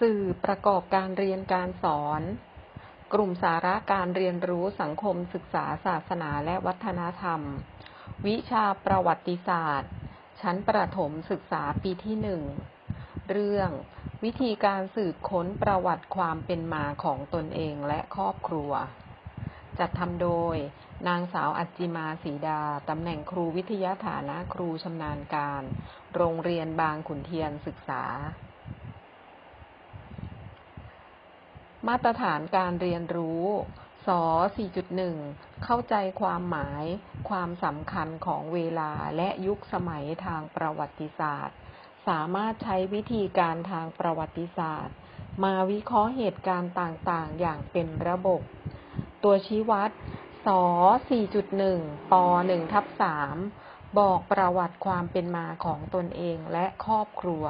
สื่อประกอบการเรียนการสอน กลุ่มสาระการเรียนรู้สังคมศึกษาศาสนาและวัฒนธรรม วิชาประวัติศาสตร์ ชั้นประถมศึกษาปีที่หนึ่ง เรื่อง วิธีการสืบค้นประวัติความเป็นมาของตนเองและครอบครัว จัดทำโดย นางสาวอัจจิมาศรีดา ตำแหน่งครูวิทยาฐานะครูชำนาญการ โรงเรียนบางขุนเทียนศึกษา มาตรฐานการเรียนรู้ส4.1 เข้าใจความหมาย ความสำคัญของเวลาและยุคสมัยทางประวัติศาสตร์ สามารถใช้วิธีการทางประวัติศาสตร์ มาวิเคราะห์เหตุการณ์ต่างๆ อย่างเป็นระบบ ตัวชี้วัดส4.1ป1ทับ3บอกประวัติความเป็นมาของตนเองและครอบครัว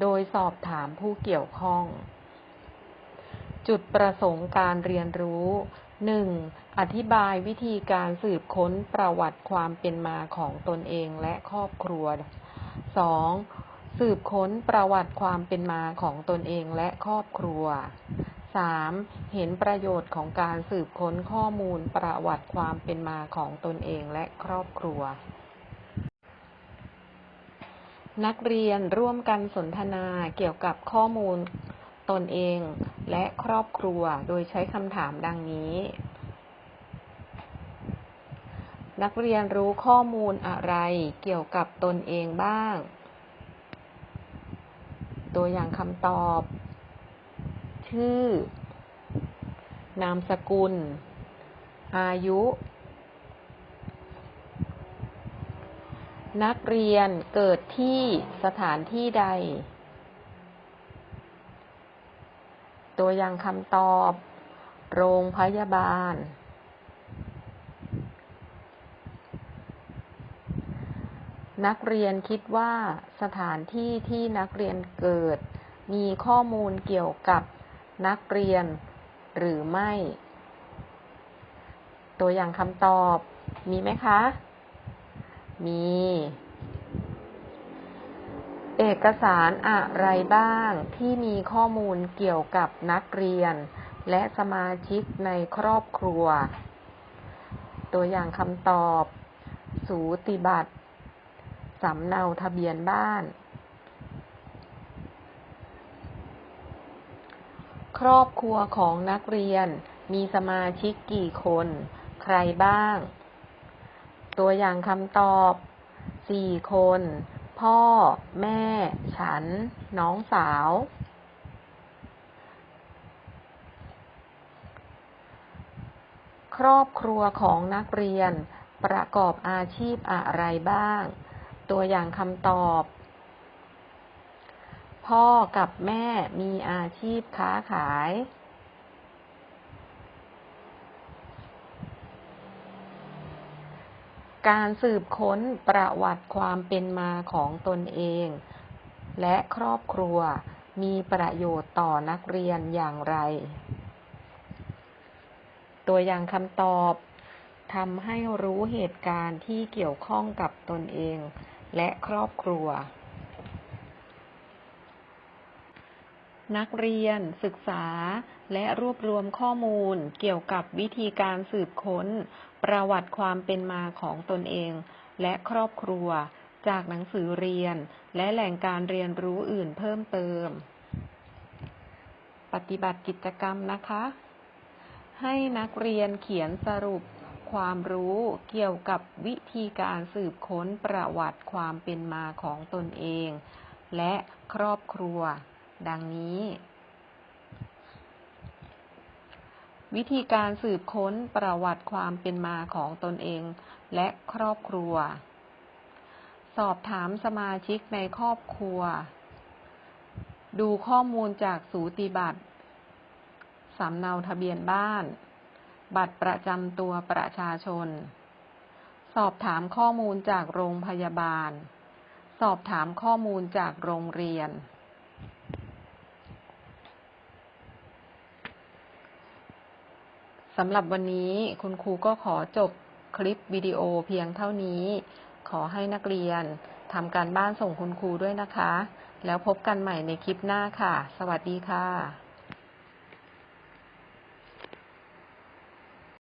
โดยสอบถามผู้เกี่ยวข้อง จุดประสงค์การเรียนรู้ 1. อธิบายวิธีการสืบค้นประวัติความเป็นมาของตนเองและครอบครัว 2. สืบค้นประวัติความเป็นมาของตนเองและครอบครัว 3. เห็นประโยชน์ของการสืบค้นข้อมูลประวัติความเป็นมาของตนเองและครอบครัว นักเรียนร่วมกันสนทนาเกี่ยวกับข้อมูลตนเอง และครอบครัวโดยใช้คำถามดังนี้ นักเรียนรู้ข้อมูลอะไรเกี่ยวกับตนเองบ้าง ตัวอย่างคำตอบ ชื่อ นามสกุล อายุ นักเรียนเกิดที่สถานที่ใด ตัวอย่างคำตอบ โรงพยาบาล นักเรียนคิดว่าสถานที่ที่นักเรียนเกิด มีข้อมูลเกี่ยวกับนักเรียนหรือไม่ ตัวอย่างคำตอบมีไหมคะ มี เอกสารอะไรบ้างที่มีข้อมูลเกี่ยวกับนักเรียน และสมาชิกในครอบครัว ตัวอย่างคำตอบ สูติบัตรสำเนาทะเบียนบ้าน ครอบครัวของนักเรียนมีสมาชิกกี่คน ใครบ้าง ตัวอย่างคำตอบสี่คน พ่อ แม่ ฉัน น้องสาว ครอบครัวของนักเรียนประกอบอาชีพอะไรบ้าง ตัวอย่างคำตอบ พ่อกับแม่มีอาชีพค้าขาย การสืบค้นประวัติความเป็นมาของตนเอง และครอบครัวมีประโยชน์ต่อนักเรียนอย่างไร ตัวอย่างคำตอบทำให้รู้เหตุการณ์ที่เกี่ยวข้องกับตนเอง และครอบครัว นักเรียน ศึกษา และรวบรวมข้อมูล เกี่ยวกับวิธีการสืบค้น ประวัติความเป็นมาของตนเอง และครอบครัว จากหนังสือเรียน และแหล่งการเรียนรู้อื่นเพิ่มเติม ปฏิบัติกิจกรรมนะคะ ให้นักเรียนเขียนสรุปความรู้เกี่ยวกับวิธีการสืบค้นประวัติความเป็นมาของตนเอง และครอบครัว ดังนี้ วิธีการสืบค้นประวัติความเป็นมาของตนเองและครอบครัว สอบถามสมาชิกในครอบครัว ดูข้อมูลจากสูติบัตรสำเนาทะเบียนบ้าน บัตรประจำตัวประชาชน สอบถามข้อมูลจากโรงพยาบาล สอบถามข้อมูลจากโรงเรียน สำหรับวันนี้คุณครูก็ขอจบคลิปวิดีโอเพียงเท่านี้ ขอให้นักเรียนทำการบ้านส่งคุณครูด้วยนะคะ แล้วพบกันใหม่ในคลิปหน้าค่ะ สวัสดีค่ะ